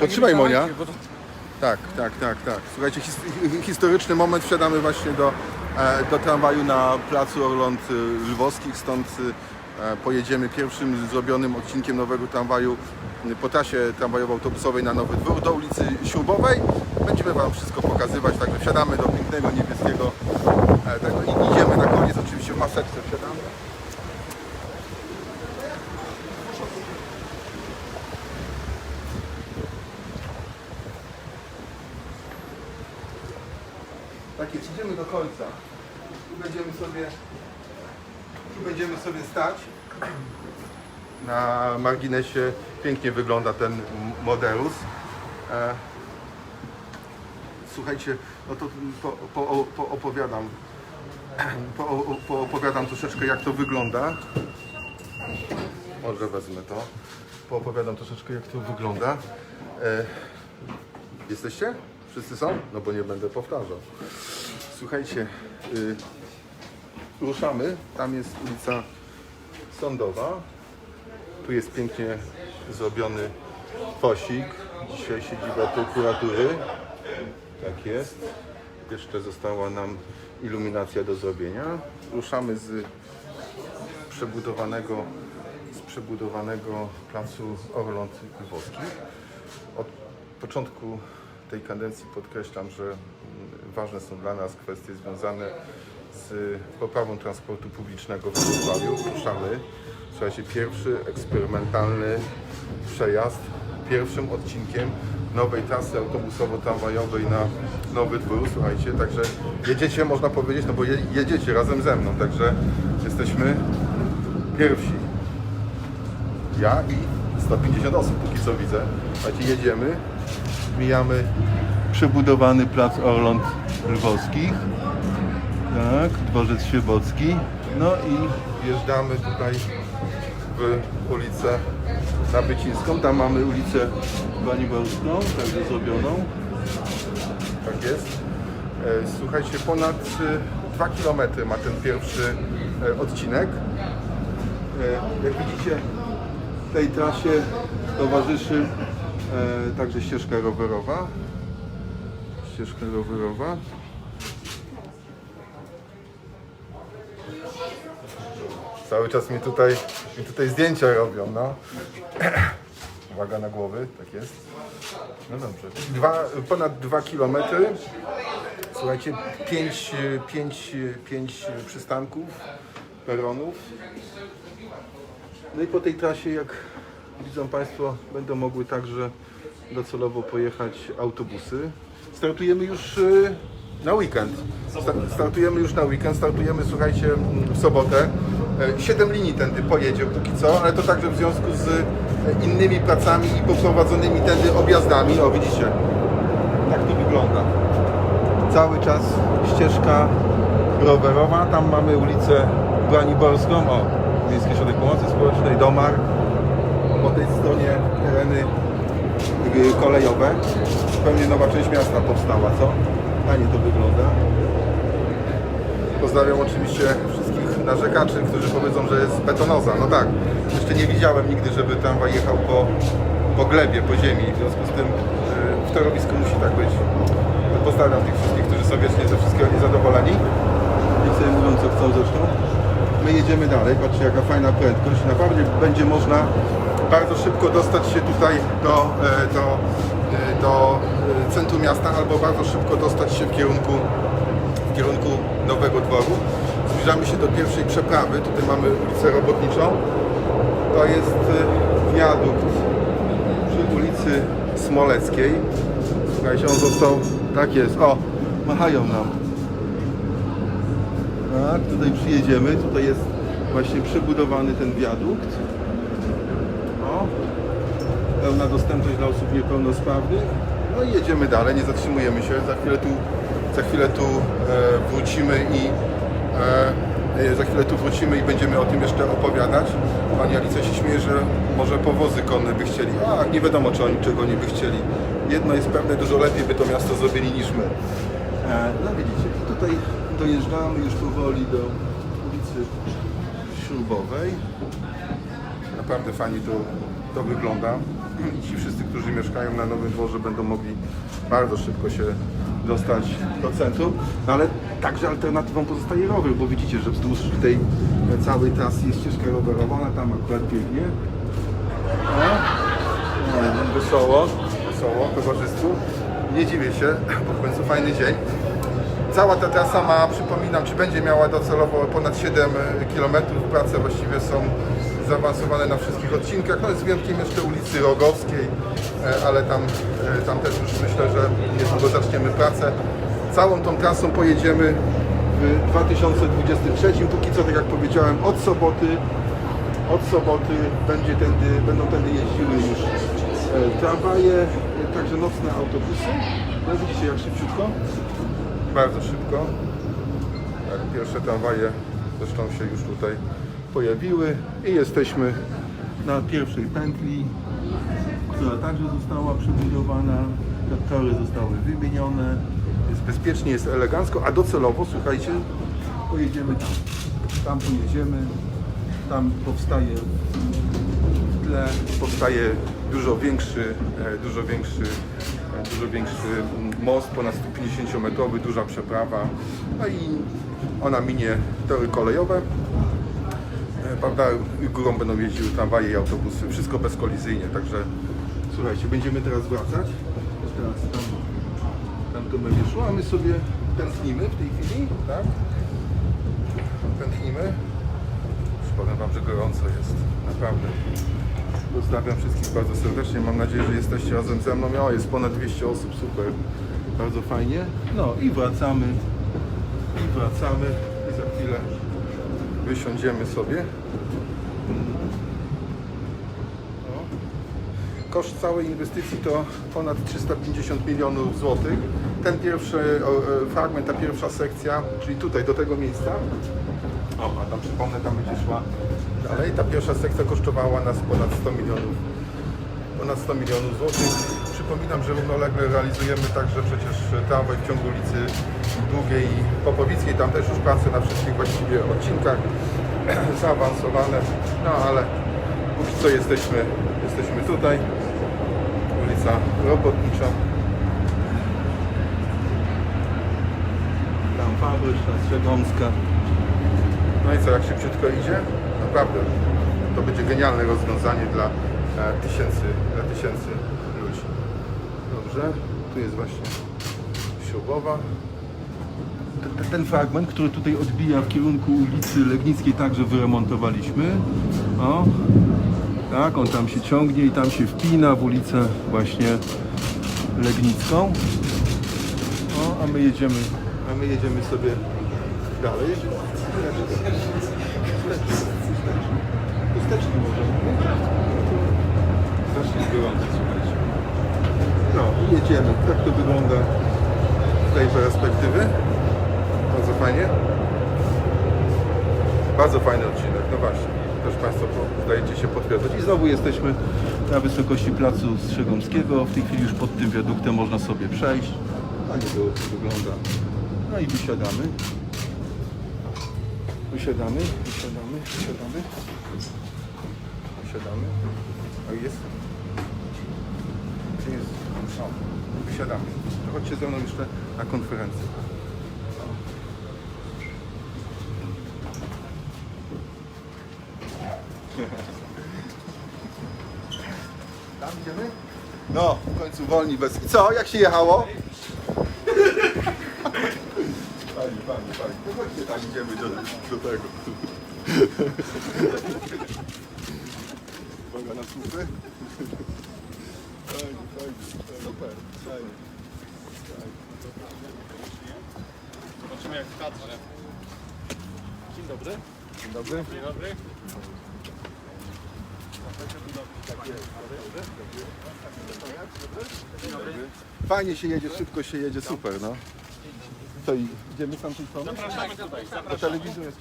Potrzymaj Monia. Tak, tak, tak, tak. Słuchajcie, his historyczny moment. Wsiadamy właśnie do, e, do tramwaju na placu Orląt e, Lwowskich, stąd e, pojedziemy pierwszym zrobionym odcinkiem nowego tramwaju e, po trasie tramwajowo-autobusowej na Nowy Dwór do ulicy Śrubowej. Będziemy Wam wszystko pokazywać, także wsiadamy do pięknego niebieskiego e, tego i idziemy na koniec, oczywiście w maseczce wsiadamy. Jest, idziemy do końca. Tu będziemy sobie, tu będziemy sobie stać. Na marginesie pięknie wygląda ten Modelus. E, słuchajcie, no to po, po, poopowiadam, po, poopowiadam troszeczkę jak to wygląda. Może wezmę to. Poopowiadam troszeczkę jak to wygląda. E, jesteście? Wszyscy są? No bo nie będę powtarzał. Słuchajcie, y, ruszamy. Tam jest ulica Sądowa. Tu jest pięknie zrobiony posik. Dzisiaj siedziba prokuratury. Tak jest. Jeszcze została nam iluminacja do zrobienia. Ruszamy z przebudowanego, z przebudowanego placu Orląt Lwowskich. Od początku tej kadencji podkreślam, że ważne są dla nas kwestie związane z poprawą transportu publicznego w Wrocławiu. Ruszamy. Słuchajcie, pierwszy eksperymentalny przejazd pierwszym odcinkiem nowej trasy autobusowo-tramwajowej na Nowy Dwór. Słuchajcie, także jedziecie, można powiedzieć, no bo je, jedziecie razem ze mną, także jesteśmy pierwsi. Ja i 150 osób póki co widzę. Słuchajcie, jedziemy. Mijamy przebudowany plac Orląt Lwowskich. Tak, dworzec Świebocki. No i wjeżdżamy tutaj w ulicę Nabycińską. Tam mamy ulicę Baniborską, także zrobioną. Tak jest. E, Słuchajcie, ponad 2 km ma ten pierwszy e, odcinek. E, Jak widzicie, tej trasie towarzyszy także ścieżka rowerowa. Ścieżka rowerowa. Cały czas mi tutaj, mi tutaj zdjęcia robią, no. Uwaga na głowy, tak jest. No dobrze. Dwa, ponad 2 km. Słuchajcie, 5 pięć, pięć przystanków, peronów. No i po tej trasie, jak widzą Państwo, będą mogły także docelowo pojechać autobusy. Startujemy już y, na weekend. Sta- Startujemy już na weekend, startujemy, słuchajcie, mm, w sobotę. E, Siedem linii tędy pojedzie póki co, ale to także w związku z e, innymi pracami i poprowadzonymi tędy objazdami. O, widzicie, tak to wygląda. Cały czas ścieżka rowerowa. Tam mamy ulicę Braniborską. O, Miejski Ośrodek Pomocy Społecznej, Domar. Po tej stronie tereny kolejowe. Zupełnie nowa część miasta powstała, co? Fajnie to wygląda. Pozdrawiam oczywiście wszystkich narzekaczy, którzy powiedzą, że jest betonoza. No tak, jeszcze nie widziałem nigdy, żeby tramwaj jechał po, po glebie, po ziemi. W związku z tym y, w torowisku musi tak być. Pozdrawiam tych wszystkich, którzy są wiecznie ze wszystkiego niezadowoleni. Niech sobie mówią co chcą zresztą. My jedziemy dalej, patrzcie jaka fajna prędkość. Naprawdę będzie można bardzo szybko dostać się tutaj do, e, do, e, do e, centrum miasta albo bardzo szybko dostać się w kierunku, w kierunku Nowego Dworu. Zbliżamy się do pierwszej przeprawy. Tutaj mamy ulicę Robotniczą. To jest wiadukt przy ulicy Smoleckiej. Słuchajcie, on został, tak jest, o, machają nam. Tak, tutaj przyjedziemy, tutaj jest właśnie przebudowany ten wiadukt. Pełna dostępność dla osób niepełnosprawnych. No i jedziemy dalej, nie zatrzymujemy się. Za chwilę tu, za chwilę tu e, wrócimy i e, za chwilę tu wrócimy i będziemy o tym jeszcze opowiadać. Pani Alicja się śmieje, że może powozy konne by chcieli. A, nie wiadomo czy oni czego nie by chcieli. Jedno jest pewne, dużo lepiej by to miasto zrobili niż my. E, no widzicie, tutaj dojeżdżamy już powoli do ulicy Śrubowej. Naprawdę fajnie to, to wygląda. I ci wszyscy, którzy mieszkają na Nowym Dworze będą mogli bardzo szybko się dostać do centrum, no ale także alternatywą pozostaje rower, bo widzicie, że wzdłuż tej całej trasy jest ścieżka rowerowa, ona tam akurat biegnie. No, wesoło, wesoło, towarzystwu. Nie dziwię się, bo w końcu fajny dzień. Cała ta trasa ma, przypominam, czy będzie miała docelowo ponad 7 km. Prace właściwie są zaawansowane na wszystkich odcinkach, no z wyjątkiem jeszcze ulicy Rogowskiej, e, ale tam, e, tam też już myślę, że niedługo zaczniemy pracę. Całą tą trasą pojedziemy w 2023. Póki co, tak jak powiedziałem, od soboty od soboty będzie tędy, będą tędy jeździły już e, tramwaje, także nocne autobusy. No widzicie jak szybciutko? Bardzo szybko. Tak, pierwsze tramwaje zresztą się już tutaj pojawiły i jesteśmy na pierwszej pętli, która także została przebudowana. Tory zostały wymienione. Jest bezpiecznie, jest elegancko, a docelowo, słuchajcie, pojedziemy tam. Tam pojedziemy. Tam powstaje w tle powstaje dużo większy, e, dużo większy, e, dużo większy most, ponad 150 metrowy, duża przeprawa. No i ona minie tory kolejowe. Prawda, górą będą jeździły tramwaje i autobusy, wszystko bezkolizyjnie, także słuchajcie, będziemy teraz wracać. Teraz tam, tam to będzie szło, a my sobie tętnimy w tej chwili, tak? Tętnimy. Już powiem Wam, że gorąco jest, naprawdę. Pozdrawiam wszystkich bardzo serdecznie, mam nadzieję, że jesteście razem ze mną. O, jest ponad 200 osób, super, bardzo fajnie. No i wracamy, i wracamy wysiądziemy sobie. Koszt całej inwestycji to ponad 350 milionów złotych. Ten pierwszy e, fragment, ta pierwsza sekcja, czyli tutaj do tego miejsca. O, a tam przypomnę, tam będzie szła dalej. Ta pierwsza sekcja kosztowała nas ponad 100 milionów ponad 100 milionów złotych. Przypominam, że równolegle realizujemy także przecież tramwaj w ciągu ulicy Długiej i Popowickiej. Tam też już prace na wszystkich właściwie odcinkach zaawansowane. No ale póki co jesteśmy, jesteśmy tutaj. Ulica Robotnicza. Tam Fabryczna, Strzegomska. No i co, jak szybciutko idzie? Naprawdę, to będzie genialne rozwiązanie dla e, tysięcy, dla tysięcy ludzi. Dobrze, tu jest właśnie śrubowa. Ten, fragment, który tutaj odbija w kierunku ulicy Legnickiej także wyremontowaliśmy. O, tak, on tam się ciągnie i tam się wpina w ulicę właśnie Legnicką. O, a my jedziemy, a my jedziemy sobie dalej. Chusteczki. Gorąco, słuchajcie. No i jedziemy. Tak to wygląda z tej perspektywy. Bardzo fajnie. Bardzo fajny odcinek, no właśnie. Też Państwo zdajecie się potwierdzać. I znowu jesteśmy na wysokości placu Strzegomskiego. W tej chwili już pod tym wiaduktem można sobie przejść. Fajnie to wygląda. No i wysiadamy. Wysiadamy, wysiadamy, wysiadamy. Wysiadamy. O jest. Gdzie jest? O, wysiadamy. To Chodźcie ze mną jeszcze na konferencję. Tam idziemy? No, w końcu wolni bez... I co? Jak się jechało? Fajnie, fajnie. No chodźcie tam idziemy do, do tego. Uwaga na słupy. Super, fajnie. Zobaczymy jak w kadrze. Dzień dobry. Dzień dobry. Dzień dobry. Fajnie się jedzie, szybko się jedzie, super, no. I idziemy z tamtej strony? Zapraszamy tutaj. Do telewizji jest.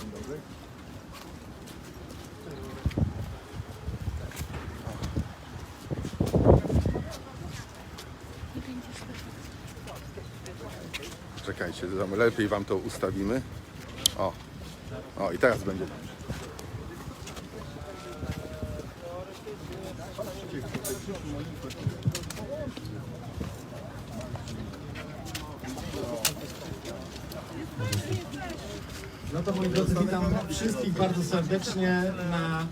Dzień dobry. Czekajcie, lepiej Wam to ustawimy. O, o i teraz będzie. No to moi drodzy, witam wszystkich bardzo serdecznie na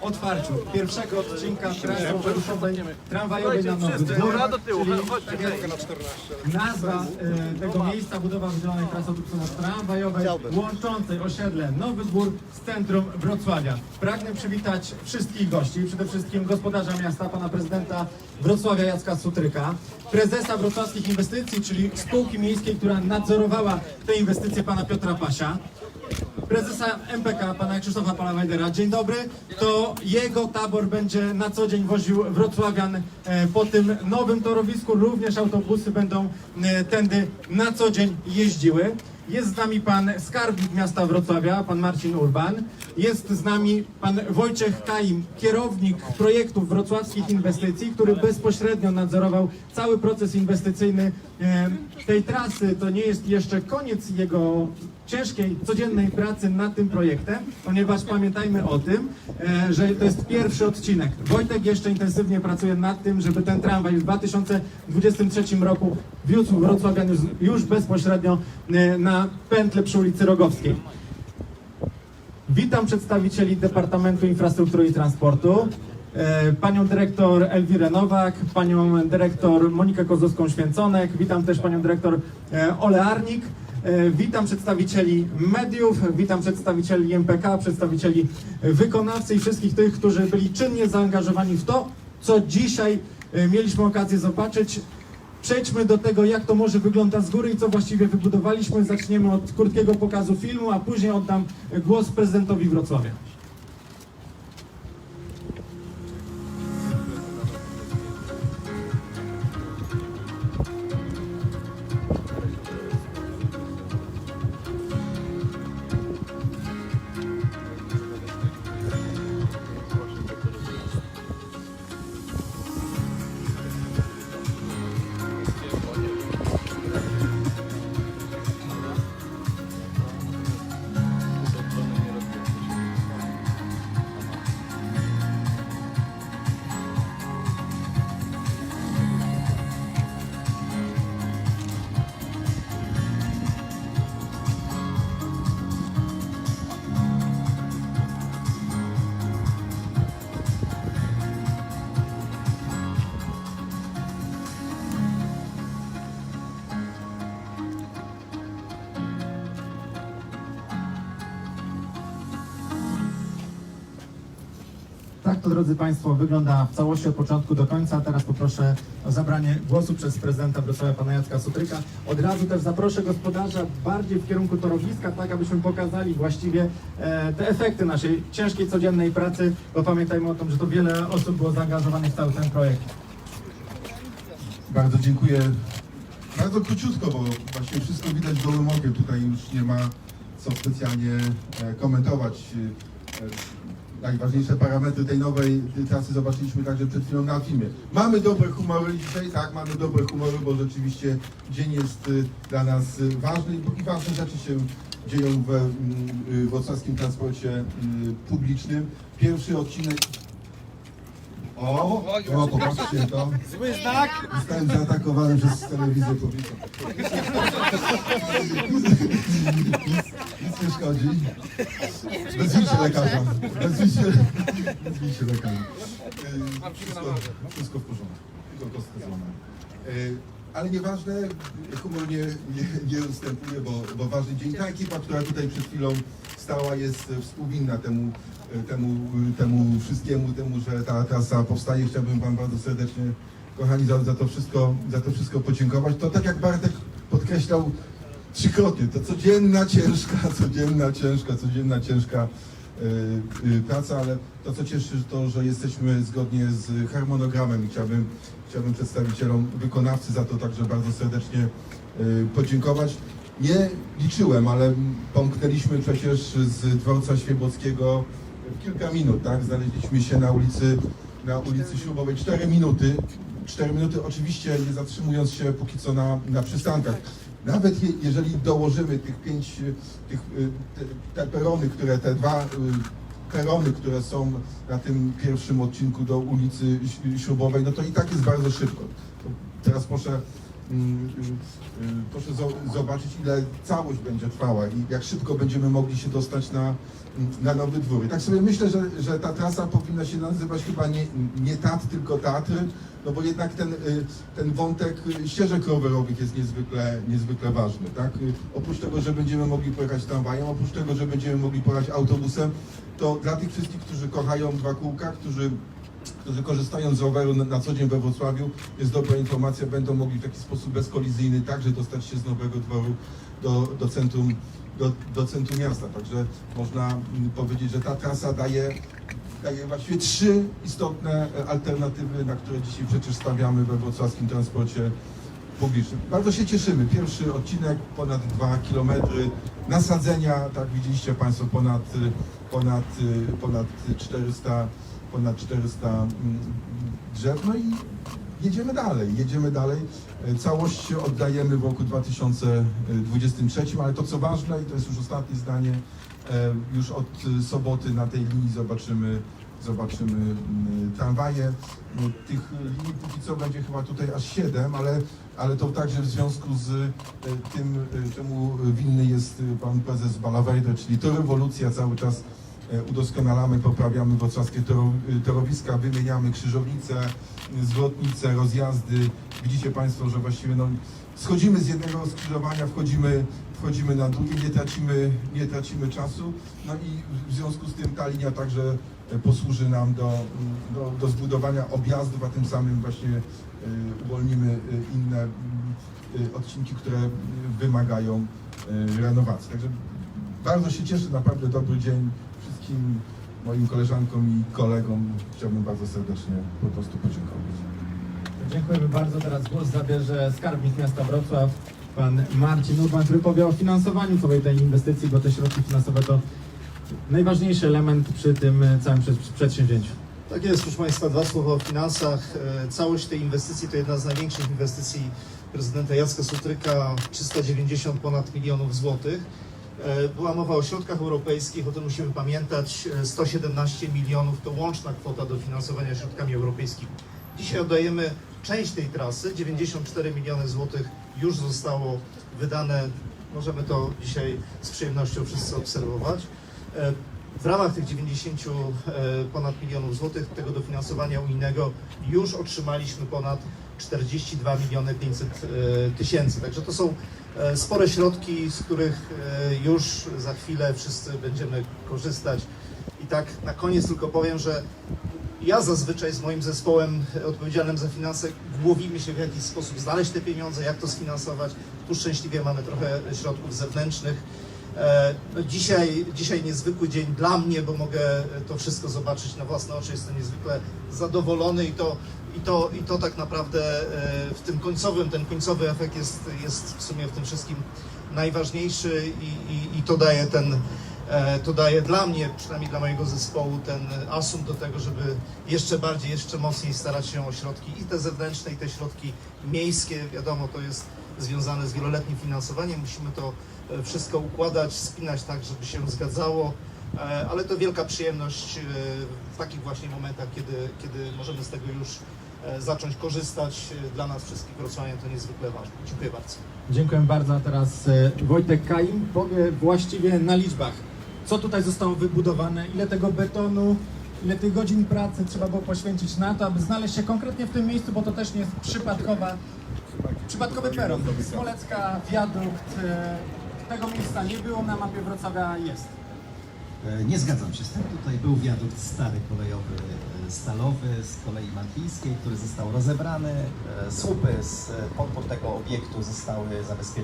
otwarciu pierwszego odcinka trasy tramwajowej na Nowy Dwór, czyli tak jak nazwa e, tego miejsca, budowa wydzielonej trasy autobusowej tramwajowej łączącej osiedle Nowy Dwór z centrum Wrocławia. Pragnę przywitać wszystkich gości, przede wszystkim gospodarza miasta, pana prezydenta Wrocławia Jacka Sutryka, prezesa wrocławskich inwestycji, czyli spółki miejskiej, która nadzorowała te inwestycje, pana Piotra Pasia, prezesa MPK, pana Krzysztofa Palawajdera. Dzień dobry. To jego tabor będzie na co dzień woził wrocławian e, po tym nowym torowisku. Również autobusy będą e, tędy na co dzień jeździły. Jest z nami pan skarbnik miasta Wrocławia, pan Marcin Urban. Jest z nami pan Wojciech Kaim, kierownik projektów wrocławskich inwestycji, który bezpośrednio nadzorował cały proces inwestycyjny e, tej trasy. To nie jest jeszcze koniec jego ciężkiej, codziennej pracy nad tym projektem, ponieważ pamiętajmy o tym, e, że to jest pierwszy odcinek. Wojtek jeszcze intensywnie pracuje nad tym, żeby ten tramwaj w 2023 roku wiózł Wrocławian już, bezpośrednio e, na pętlę przy ulicy Rogowskiej. Witam przedstawicieli Departamentu Infrastruktury i Transportu, e, panią dyrektor Elwirę Nowak, panią dyrektor Monikę Kozłowską-Święconek, witam też panią dyrektor Ole Arnik, e, witam przedstawicieli mediów, witam przedstawicieli MPK, przedstawicieli wykonawcy i wszystkich tych, którzy byli czynnie zaangażowani w to, co dzisiaj e, mieliśmy okazję zobaczyć. Przejdźmy do tego, jak to może wygląda z góry i co właściwie wybudowaliśmy. Zaczniemy od krótkiego pokazu filmu, a później oddam głos prezydentowi Wrocławia. To, drodzy Państwo, wygląda w całości od początku do końca. Teraz poproszę o zabranie głosu przez prezydenta Wrocławia, pana Jacka Sutryka. Od razu też zaproszę gospodarza bardziej w kierunku torowiska, tak abyśmy pokazali właściwie e, te efekty naszej ciężkiej, codziennej pracy, bo pamiętajmy o tym, że to wiele osób było zaangażowanych w cały ten projekt. Bardzo dziękuję. Bardzo króciutko, bo właśnie wszystko widać gołym okiem. Tutaj już nie ma co specjalnie e, komentować. Najważniejsze parametry tej nowej trasy zobaczyliśmy także przed chwilą na filmie. Mamy dobre humory dzisiaj, tak, mamy dobre humory, bo rzeczywiście dzień jest e, dla nas e, ważny i ważne rzeczy się dzieją we mm, y, wrocławskim transporcie y, publicznym. Pierwszy odcinek o, o, popatrzcie to. Zły znak! Zostałem zaatakowany przez telewizję publiczną. Nic nie szkodzi. Wezwijcie lekarza. Wezwijcie, wezwijcie lekarza. Y, Wszystko, wszystko w porządku. Tylko kostkę złamałem. Ale nieważne, humor nie, nie, nie ustępuje, bo, bo ważny dzień. Ta ekipa, która tutaj przed chwilą stała, jest współwinna temu, temu, temu wszystkiemu, temu, że ta trasa powstaje. Chciałbym Wam bardzo serdecznie, kochani, za, za, to wszystko, za to wszystko podziękować. To tak jak Bartek podkreślał trzykrotnie, to codzienna, ciężka, codzienna, ciężka, codzienna, ciężka y, y, praca, ale to co cieszy to, że jesteśmy zgodnie z harmonogramem i chciałbym, chciałbym przedstawicielom wykonawcy za to także bardzo serdecznie y, podziękować. Nie liczyłem, ale pomknęliśmy przecież z dworca Świebockiego w kilka minut, tak? Znaleźliśmy się na ulicy, na ulicy Ślubowej 4 minuty. 4 minuty oczywiście nie zatrzymując się póki co na, na przystankach. Nawet je, jeżeli dołożymy tych pięć, y, tych, y, te, te perony, które te dwa y, perony, które są na tym pierwszym odcinku do ulicy Ś- Śrubowej, no to i tak jest bardzo szybko. Teraz proszę, y, proszę zo- zobaczyć, ile całość będzie trwała i jak szybko będziemy mogli się dostać na, na Nowy Dwór. I tak sobie myślę, że, że ta trasa powinna się nazywać chyba nie, nie TAT, tylko Tatry, no bo jednak ten, y, ten wątek y, ścieżek rowerowych jest niezwykle, niezwykle ważny, tak? Y, Oprócz tego, że będziemy mogli pojechać tramwajem, oprócz tego, że będziemy mogli pojechać autobusem, to dla tych wszystkich, którzy kochają dwa kółka, którzy którzy z roweru na, co dzień we Wrocławiu, jest dobra informacja, będą mogli w taki sposób bezkolizyjny także dostać się z Nowego Dworu do, do, centrum, do, do centrum miasta. Także można mm, powiedzieć, że ta trasa daje, daje właściwie trzy istotne e, alternatywy, na które dzisiaj przecież stawiamy we wrocławskim transporcie publicznym. Bardzo się cieszymy. Pierwszy odcinek, ponad 2 km nasadzenia, tak widzieliście Państwo, ponad, ponad, y, ponad 400, ponad 400 mm, drzew. No i jedziemy dalej, jedziemy dalej. E, Całość oddajemy w roku 2023, ale to co ważne, i to jest już ostatnie zdanie, e, już od soboty na tej linii zobaczymy zobaczymy mm, tramwaje. No, Tych linii póki co będzie chyba tutaj aż 7, ale, ale to także w związku z e, tym, czemu winny jest pan prezes Balawejder, czyli to rewolucja cały czas udoskonalamy, poprawiamy wrocławskie toro, e, torowiska, wymieniamy krzyżownice, e, zwrotnice, rozjazdy. Widzicie Państwo, że właściwie no, schodzimy z jednego skrzyżowania, wchodzimy, wchodzimy na drugie, nie tracimy, nie tracimy czasu. No i w związku z tym ta linia także e, posłuży nam do, do, do zbudowania objazdów, a tym samym właśnie e, uwolnimy e, inne mm, e, odcinki, które e, wymagają e, renowacji. Także bardzo się cieszę, naprawdę dobry dzień wszystkim moim koleżankom i kolegom. Chciałbym bardzo serdecznie po prostu podziękować. Dziękujemy bardzo. Teraz głos zabierze skarbnik miasta Wrocław, pan Marcin Urban, który powie o finansowaniu całej tej inwestycji, bo te środki finansowe to najważniejszy element przy tym całym przed- przedsięwzięciu. Tak jest, proszę Państwa, dwa słowa o finansach. E, Całość tej inwestycji to jedna z największych inwestycji prezydenta Jacka Sutryka, 390 ponad milionów złotych. E, Była mowa o środkach europejskich, o tym musimy pamiętać. E, 117 milionów to łączna kwota dofinansowania środkami europejskimi. Dzisiaj oddajemy część tej trasy, 94 miliony złotych już zostało wydane. Możemy to dzisiaj z przyjemnością wszyscy obserwować. E, w ramach tych 90 e, ponad milionów złotych tego dofinansowania unijnego już otrzymaliśmy ponad 42 miliony 500 e, tysięcy. Także to są e, spore środki, z których e, już za chwilę wszyscy będziemy korzystać. I tak na koniec tylko powiem, że ja zazwyczaj z moim zespołem odpowiedzialnym za finanse głowimy się w jakiś sposób znaleźć te pieniądze, jak to sfinansować. Tu szczęśliwie mamy trochę środków zewnętrznych. E, No dzisiaj, dzisiaj niezwykły dzień dla mnie, bo mogę to wszystko zobaczyć na własne oczy. Jestem niezwykle zadowolony i to, i to, i to tak naprawdę e, w tym końcowym, ten końcowy efekt jest, jest w sumie w tym wszystkim najważniejszy i, i, i to daje ten, e, to daje dla mnie, przynajmniej dla mojego zespołu, ten asum do tego, żeby jeszcze bardziej, jeszcze mocniej starać się o środki i te zewnętrzne, i te środki miejskie. Wiadomo, to jest związane z wieloletnim finansowaniem. Musimy to e, wszystko układać, spinać tak, żeby się zgadzało. E, Ale to wielka przyjemność e, w takich właśnie momentach, kiedy, kiedy możemy z tego już e, zacząć korzystać. Dla nas wszystkich Wrocławian to niezwykle ważne. Dziękuję bardzo. Dziękuję bardzo. A teraz Wojtek Kaim powie właściwie na liczbach, co tutaj zostało wybudowane, ile tego betonu, ile tych godzin pracy trzeba było poświęcić na to, aby znaleźć się konkretnie w tym miejscu, bo to też nie jest przypadkowa, przypadkowy peron. Smolecka, wiadukt, tego miejsca nie było na mapie Wrocławia, jest. E, Nie zgadzam się z tym. Tutaj był wiadukt stary kolejowy, e, stalowy z kolei malkijskiej, który został rozebrany. E, Słupy z podpór tego obiektu zostały zabezpieczone.